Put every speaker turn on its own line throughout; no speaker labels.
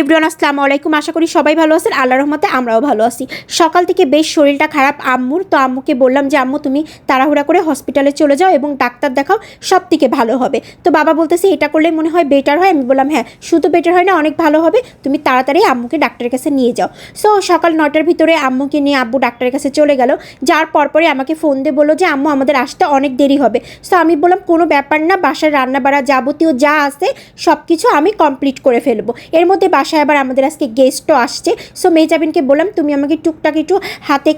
Everyone আসসালামু আলাইকুম। আশা করি সবাই ভালো আছেন। আল্লাহ রহমতে আমরাও ভালো আছি। সকাল থেকে বেশ শরীরটা খারাপ। আম্মুর, তো আম্মুকে বললাম যে, আম্মু, তুমি তাড়াহুড়া করে হসপিটালে চলে যাও এবং ডাক্তার দেখাও সব থেকে ভালো হবে। তো বাবা বলতেছে, এটা করলে মনে হয় বেটার হয়। আমি বললাম হ্যাঁ শুধু বেটার হয় না, অনেক ভালো হবে। তুমি তাড়াতাড়ি আম্মুকে ডাক্তারের কাছে নিয়ে যাও। সো সকাল নটার ভিতরে আম্মুকে নিয়ে আব্বু ডাক্তারের কাছে চলে গেল। যার পরপরই আমাকে ফোন দিয়ে বলল যে, আম্মু, আমাদের আসতে অনেক দেরি হবে। সো আমি বললাম, কোনো ব্যাপার না বাসায় রান্না বাড়া যাবতীয় যা আছে সব কিছু আমি কমপ্লিট করে ফেলব। এর মধ্যে বাসায় আবার আমাদের আজকে গেস্টও আসছে। সো মেজাবিনকে বললাম, তুমি আমাকে টুকটাক একটু হাতে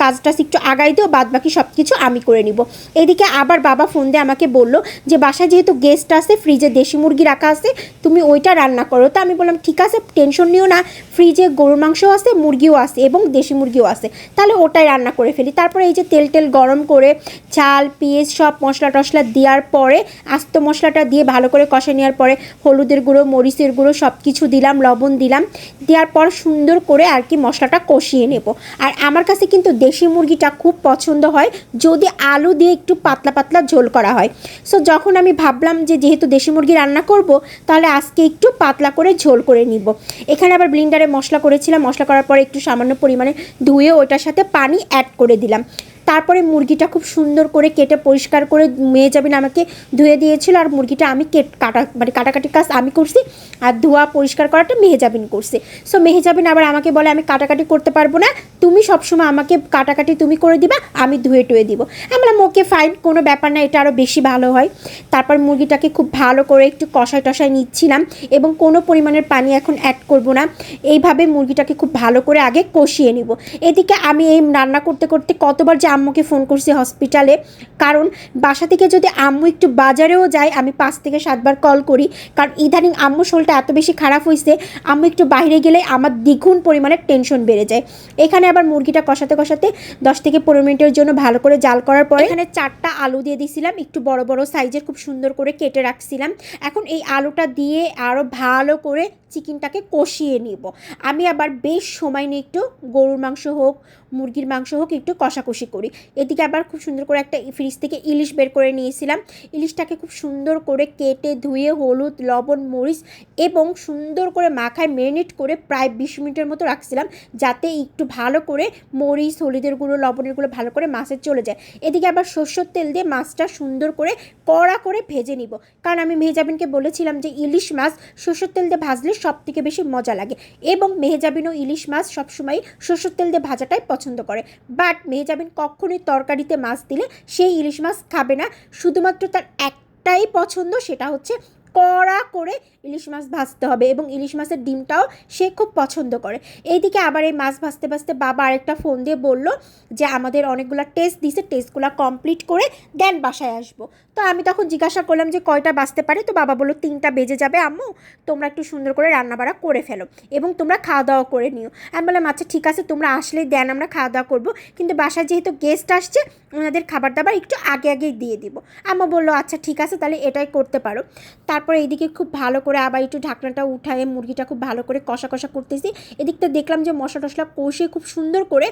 কাজটা একটু আগাই দিও বাদ বাকি সব কিছু আমি করে নিব। এদিকে আবার বাবা ফোন দিয়ে আমাকে বলল যে, বাসায় যেহেতু গেস্ট আছে ফ্রিজে দেশি মুরগি রাখা আছে, তুমি ওইটা রান্না করো। তো আমি বললাম, ঠিক আছে টেনশন নিও না ফ্রিজে গরুর মাংসও আছে, মুরগিও আছে এবং দেশি মুরগিও আছে। তাহলে ওটাই রান্না করে ফেলি। তারপরে এই যে তেল টেল গরম করে চাল পেঁয়াজ সব মশলা টশলা দেওয়ার পরে আস্ত মশলাটা দিয়ে ভালো করে কষে নেওয়ার পরে হলুদের গুঁড়ো, মরিচের গুঁড়ো সব কিছু দিলাম, লবণ দিলাম। দেওয়ার পর সুন্দর করে আর কি মশলাটা কষিয়ে নেব। আর আমার কাছে কিন্তু দেশি মুরগিটা খুব পছন্দ হয়, যদি আলু দিয়ে একটু পাতলা পাতলা ঝোল করা হয়। সো যখন আমি ভাবলাম যে যেহেতু দেশি মুরগি রান্না করব, তাহলে আজকে একটু পাতলা করে ঝোল করে নিব। এখানে আবার ব্লিন্ডারে মশলা করেছিলাম, মশলা করার পরে একটু সামান্য পরিমাণে ধুয়ে ওটার সাথে পানি অ্যাড করে দিলাম। তারপরে মুরগিটা খুব সুন্দর করে কেটে পরিষ্কার করে মেয়ে যাবেন আমাকে ধুয়ে দিয়েছিল আর মুরগিটা আমি কেট কাটা মানে কাটাকাটি কাজ আমি করছি আর ধোয়া পরিষ্কার করাটা মেহেজাবিন করছে। সো মেহেজাবিন আবার আমাকে বলে, আমি কাটাকাটি করতে পারব না। তুমি সবসময় আমাকে কাটাকাটি তুমি করে দিবা, আমি ধুয়ে টুয়ে দিব। আমি বললাম ওকে ফাইন কোনো ব্যাপার না, এটা আরও বেশি ভালো হয়। তারপর মুরগিটাকে খুব ভালো করে একটু কষায় টষায় নিচ্ছিলাম এবং কোনো পরিমাণের পানি এখন অ্যাড করব না। এইভাবে মুরগিটাকে খুব ভালো করে আগে কষিয়ে নিব। এদিকে আমি এই রান্না করতে করতে কতবার যে আম্মুকে ফোন করছি হসপিটালে কারণ বাসা থেকে যদি আম্মু একটু বাজারেও যায়, আমি পাঁচ থেকে সাতবার কল করি। কারণ ইদানিং আম্মু শোলটা এত বেশি খারাপ হয়েছে আম্মু একটু বাইরে গেলে আমার দ্বিগুণ পরিমাণে টেনশন বেড়ে যায়। এখানে আবার মুরগিটা কষাতে কষাতে দশ থেকে পনেরো মিনিটের জন্য ভালো করে জাল করার পরে এখানে চারটা আলু দিয়ে দিছিলাম, একটু বড় বড় সাইজের খুব সুন্দর করে কেটে রাখছিলাম। এখন এই আলুটা দিয়ে আরও ভালো করে চিকেনটাকে কষিয়ে নিব। আমি আবার বেশ সময় নিয়ে একটু গরুর মাংস হোক মুরগির মাংস হোক, একটু কষাকষি করি। এদিকে আবার খুব সুন্দর করে একটা ফ্রিজ থেকে ইলিশ বের করে নিয়েছিলাম। ইলিশটাকে খুব সুন্দর করে কেটে ধুয়ে হলুদ, লবণ, মরিচ এবং সুন্দর করে মাখায় মেরিনেট করে প্রায় বিশ মিনিটের মতো রাখছিলাম যাতে একটু ভালো করে মরিচ, হলুদের গুঁড়ো, লবণের গুঁড়ো ভালো করে মাছের চলে যায়। এদিকে আবার সর্ষের তেল দিয়ে মাছটা সুন্দর করে কড়া করে ভেজে নিব। কারণ আমি মেহজাবিনকে বলেছিলাম যে ইলিশ মাছ সর্ষের তেল দিয়ে ভাজলে সব থেকে বেশি মজা লাগে এবং মেহজাবিনও ইলিশ মাছ সবসময় সর্ষের তেল দিয়ে ভাজাটাই পছন্দ করে। বাট মেহজাবিন কখনোই তরকারিতে মাছ দিলে সেই ইলিশ মাছ খাবে না। শুধুমাত্র তার একটাই পছন্দ, সেটা হচ্ছে কড়া করে ইলিশ মাছ ভাজতে হবে এবং ইলিশ মাছের ডিমটাও সে খুব পছন্দ করে। এইদিকে আবার এই মাছ ভাজতে ভাজতে বাবা আরেকটা ফোন দিয়ে বলল যে, আমাদের অনেকগুলো টেস্ট দিছে টেস্টগুলো কমপ্লিট করে দেন বাসায় আসব। তো আমি তখন জিজ্ঞাসা করলাম যে, কয়টা বাজতে পারে? তো বাবা বলল, তিনটা বেজে যাবে আম্মু, তোমরা একটু সুন্দর করে রান্নাবাড়া করে ফেলো এবং তোমরা খাওয়া দাওয়া করে নিও। আমি বললাম আচ্ছা ঠিক আছে, তোমরা আসলেই দেন, আমরা খাওয়া দাওয়া করব। কিন্তু বাসায় যেহেতু গেস্ট আসছে, ওনাদের খাবার দাবার একটু আগে আগেই দিয়ে দিব। আম্মা বলল আচ্ছা ঠিক আছে, তাহলে এটাই করতে পারো। তারপরে এইদিকে খুব ভালো করে আবার একটু ঢাকনাটা উঠায় মুরগিটা খুব ভালো করে কষা কষা করতেছি। এদিকটা দেখলাম যে মশলা টশলা কষে খুব সুন্দর করে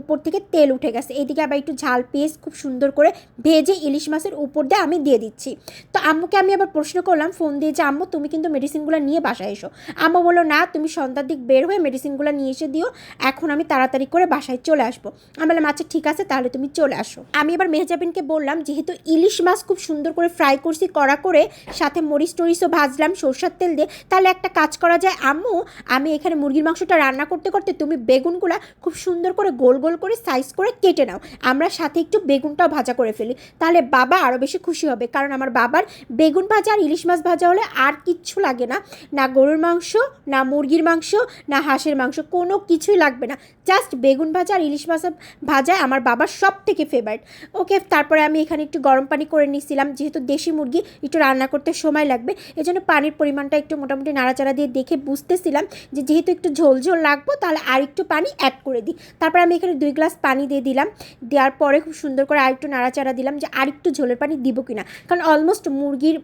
উপর থেকে তেল উঠে গেছে। এদিকে আবার একটু ঝাল পেস্ট খুব সুন্দর করে ভেজে ইলিশ মাছের উপর দিয়ে আমি দিয়ে দিচ্ছি। তো আম্মুকে আমি আবার প্রশ্ন করলাম, ফোন দিয়ে যে, আম্মু, তুমি কিন্তু মেডিসিনগুলো নিয়ে বাসায় এসো। আম্মু বলল, না, তুমি সন্ধ্যার দিক বের হয়ে মেডিসিনগুলো নিয়ে এসে দিও। এখন আমি তাড়াতাড়ি করে বাসায় চলে আসব। আমি বললাম আচ্ছা ঠিক আছে, তাহলে তুমি চলে আসো। আমি এবার মেহজাবিনকে বললাম, যেহেতু ইলিশ মাছ খুব সুন্দর করে ফ্রাই করছি, কড়া করে, সাথে মরিচ টরিচও ভাজলাম, সরষের তেল দিয়ে। তাহলে একটা কাজ করা যায়, আম্মু, আমি এখানে মুরগির মাংসটা রান্না করতে করতে তুমি বেগুনগুলা খুব সুন্দর করে গোল গোল করে সাইজ করে কেটে নাও। আমরা সাথে একটু বেগুনটাও ভাজা করে ফেলি। তাহলে বাবা আরও বেশি খুশি হবে, কারণ আমার বাবার বেগুন ভাজা আর ইলিশ মাছ ভাজা হলে আর কিচ্ছু লাগে না। না গরুর মাংস, না মুরগির মাংস, না হাঁসের মাংস, কোনো কিছুই লাগবে না। জাস্ট বেগুন ভাজা আর ইলিশ মাছ ভাজা আমার বাবার সব থেকে ফেভারিট ওকে তারপরে আমি এখানে একটু গরম পানি করে নিয়েছিলাম যেহেতু দেশি মুরগি, একটু রান্না করতে সময় লাগবে। এজন্য পানির পরিমাণটা একটু মোটামুটি নাড়াচাড়া দিয়ে দেখে বুঝতেছিলাম যে যেহেতু একটু ঝোল ঝোল লাগবো, তাহলে আর একটু পানি অ্যাড করে দিই। তারপর আমি এখানে দুই গ্লাস পানি দিয়ে দিলাম। দেওয়ার পরে খুব সুন্দর করে আরেকটু নাড়াচাড়া দিলাম যে আরেকটু ঝোলের পানি দিব কিনা। কারণ অলমোস্ট মুরগির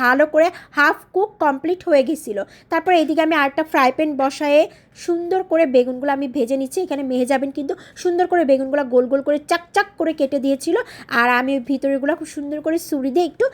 ভালো করে হাফ কুক কমপ্লিট হয়ে গেছিল। তারপর এদিকে আমি আরেকটা ফ্রাই প্যান বসায়ে সুন্দর করে বেগুনগুলো আমি ভেজে নিচ্ছি। এখানে মেহে যাবেন কিন্তু সুন্দর করে বেগুনগুলো গোল গোল করে চাক চাক করে কেটে দিয়েছিল। আর আমি ভিতরেগুলো খুব সুন্দর করে ছুরি দিয়ে একটু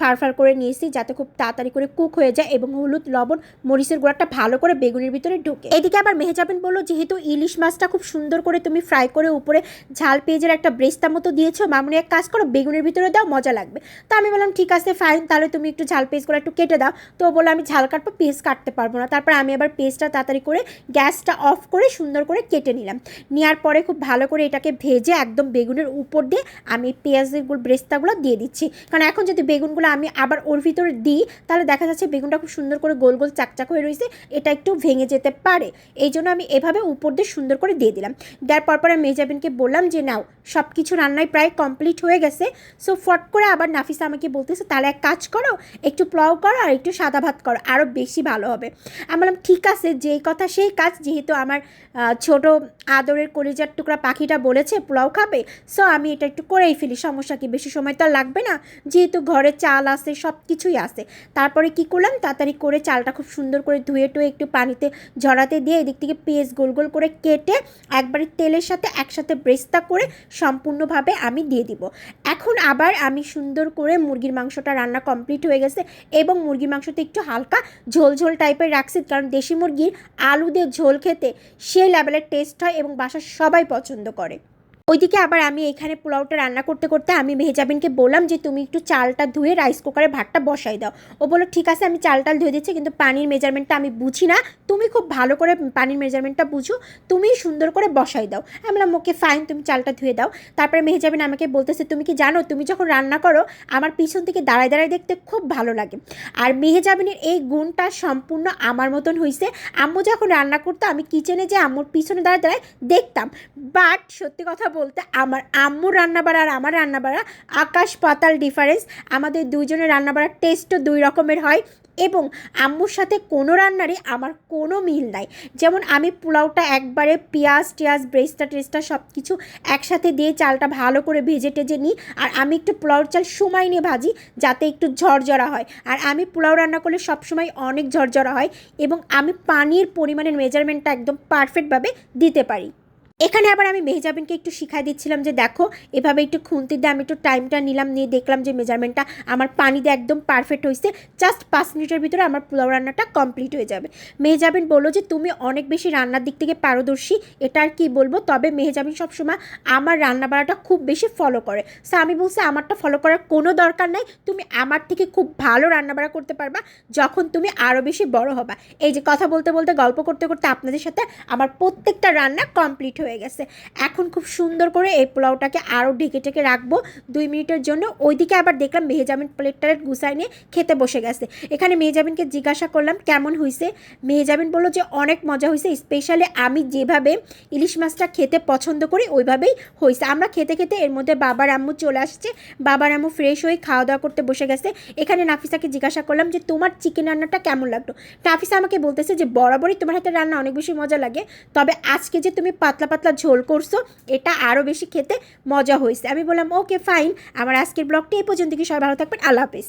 ফার ফার করে নিয়েছি যাতে খুব তাড়াতাড়ি করে কুক হয়ে যায় এবং হলুদ, লবণ, মরিচের গুঁড়াটা ভালো করে বেগুনের ভিতরে ঢোকে। এদিকে আবার মেহেজাবিন বলল, যেহেতু ইলিশ মাছটা খুব সুন্দর করে তুমি ফ্রাই করে উপরে ঝাল পেঁয়াজের একটা ব্রেস্তা মতো দিয়েছ, মামুনি এক কাজ করো, বেগুনের ভিতরে দাও, মজা লাগবে। তো আমি বললাম, ঠিক আছে ফাইন তাহলে তুমি একটু ঝাল পেঁয়াজগুলো একটু কেটে দাও। তো বলল, আমি ঝাল কাটবো, পেঁয়াজ কাটতে পারব না। তারপর আমি আবার পেঁয়াজটা তাড়াতাড়ি করে গ্যাসটা অফ করে সুন্দর করে কেটে নিলাম। নেওয়ার পরে খুব ভালো করে এটাকে ভেজে একদম বেগুনের উপর দিয়ে আমি পেঁয়াজের ব্রেস্তাগুলো দিয়ে দিচ্ছি। কারণ এখন যদি বেগুনগুলো আমি আবার ওর ভিতরে দিই, তাহলে দেখা যাচ্ছে বেগুনটা খুব সুন্দর করে গোল গোল চাকচাক হয়ে রয়েছে, এটা একটু ভেঙে যেতে পারে। এই জন্য আমি এভাবে উপর দিয়ে সুন্দর করে দিয়ে দিলাম। দেওয়ার পর পরে মেজাবিনকে বললাম যে, নাও সব কিছু রান্নায় প্রায় কমপ্লিট হয়ে গেছে। সো ফট করে আবার নাফিসা আমাকে বলতেছে, তাহলে এক কাজ করো, একটু পোলাও করো আর একটু সাদা ভাত করো আরও বেশি ভালো হবে। আমি বললাম, ঠিক আছে, যেই কথা সেই কাজ, যেহেতু আমার ছোট আদরের কলিজার টুকরা পাখিটা বলেছে, পোলাও খাবে সো আমি এটা একটু করেই ফেলি, সমস্যা কি, বেশি সময় তো লাগবে না, যেহেতু ঘরে চাল আছে সব কিছুই আছে। তারপরে কি করলাম, তাড়াতাড়ি করে চালটা খুব সুন্দর করে ধুয়ে টুয়ে একটু পানিতে ঝরাতে দিয়ে এদিক থেকে পেঁয়াজ গোল গোল করে কেটে একবারে তেলের সাথে একসাথে ব্রেস্তা করে সম্পূর্ণভাবে আমি দিয়ে দিব। এখন আবার আমি সুন্দর করে মুরগির মাংসটা রান্না কমপ্লিট হয়ে গেছে এবং মুরগির মাংসটা একটু হালকা ঝোল ঝোল টাইপের রাখছি কারণ দেশি মুরগির আলু দিয়ে ঝোল খেতে সেই লেভেলের টেস্ট হয় এবং বাসার সবাই পছন্দ করে। ওইদিকে আবার আমি এখানে পোলাওটা রান্না করতে করতে আমি মেহেজাবিনকে বললাম যে, তুমি একটু চালটা ধুয়ে রাইস কুকারে ভাতটা বসাই দাও। ও বলল, ঠিক আছে, আমি চালটাল ধুয়ে দিচ্ছি, কিন্তু পানির মেজারমেন্টটা আমি বুঝি না। তুমি খুব ভালো করে পানির মেজারমেন্টটা বুঝো, তুমি সুন্দর করে বসাই দাও। আমি বললাম, ওকে ফাইন তুমি চালটা ধুয়ে দাও। তারপরে মেহেজাবিন আমাকে বলতেছে, তুমি কি জানো, তুমি যখন রান্না করো, আমার পিছন থেকে দাঁড়ায় দাঁড়ায় দেখতে খুব ভালো লাগে। আর মেহেজাবিনের এই গুণটা সম্পূর্ণ আমার মতন হয়েছে আম্মু যখন রান্না করতো, আমি কিচেনে যে আম্মুর পিছনে দাঁড়ায় দাঁড়ায় দেখতাম। বাট সত্যি কথা আমার আম্মুর রান্নাবাড়া আর আমার রান্নাবাড়া আকাশ পাতাল ডিফারেন্স আমাদের দুইজনের রান্নাবাড়ার টেস্টও দুই রকমের হয় এবং আম্মুর সাথে কোনো রান্নারই আমার কোনো মিল নাই। যেমন আমি পোলাওটা একবারে পেঁয়াজ টিয়াজ, ব্রেস্তা টেস্টা সব কিছু একসাথে দিয়ে চালটা ভালো করে ভেজে টেজে নিই আর আমি একটু পোলাওর চাল সময় নিয়ে ভাজি যাতে একটু ঝরঝরা হয়। আর আমি পোলাও রান্না করলে সবসময় অনেক ঝরঝরা হয় এবং আমি পানির পরিমাণের মেজারমেন্টটা একদম পারফেক্টভাবে দিতে পারি। এখানে আবার আমি মেহজাবিনকে একটু শিখাই দিচ্ছিলাম যে দেখো, এভাবে একটু খুন্তি দিয়ে আমি একটু টাইমটা নিলাম, নিয়ে দেখলাম যে মেজারমেন্টটা আমার পানি দিয়ে একদম পারফেক্ট হয়েছে। জাস্ট পাঁচ মিনিটের ভিতরে আমার পোলাও রান্নাটা কমপ্লিট হয়ে যাবে। মেহজাবিন বলল যে, তুমি অনেক বেশি রান্নার দিক থেকে পারদর্শী, এটা আর কি বলব? তবে মেহজাবিন সবসময় আমার রান্না বাড়াটা খুব বেশি ফলো করে। সো আমি বলছি, আমারটা ফলো করার কোনো দরকার নাই। তুমি আমার থেকে খুব ভালো রান্নাবাড়া করতে পারবা যখন তুমি আরও বেশি বড় হবা। এই যে কথা বলতে বলতে, গল্প করতে করতে আপনাদের সাথে আমার প্রত্যেকটা রান্না কমপ্লিট হয়ে গেছে। এখন খুব সুন্দর করে এই পোলাওটাকে আরও ঢেকে ঢেকে রাখব দুই মিনিটের জন্য। ওইদিকে আবার দেখলাম মেহেজামিন প্লেটটা গুছাই নিয়ে খেতে বসে গেছে। এখানে মেহেজামিনকে জিজ্ঞাসা করলাম, কেমন হয়েছে মেহেজামিন বলল যে, অনেক মজা হয়েছে স্পেশালি আমি যেভাবে ইলিশ মাছটা খেতে পছন্দ করি, ওইভাবেই হয়েছে আমরা খেতে খেতে এর মধ্যে বাবার আম্মু চলে আসছে। বাবার আম্মু ফ্রেশ হয়ে খাওয়া দাওয়া করতে বসে গেছে। এখানে নাফিসাকে জিজ্ঞাসা করলাম যে, তোমার চিকেন রান্নাটা কেমন লাগল? নাফিসা আমাকে বলতেছে যে, বরাবরই তোমার হাতে রান্না অনেক বেশি মজা লাগে। তবে আজকে যে তুমি পাতলা পাতলা ঝোল করছ, এটা আরও বেশি খেতে মজা হয়েছে। আমি বললাম ওকে ফাইন আমার আজকের ব্লগটি এই পর্যন্ত কি সবাই ভালো থাকবেন। আল্লাহ হাফিজ।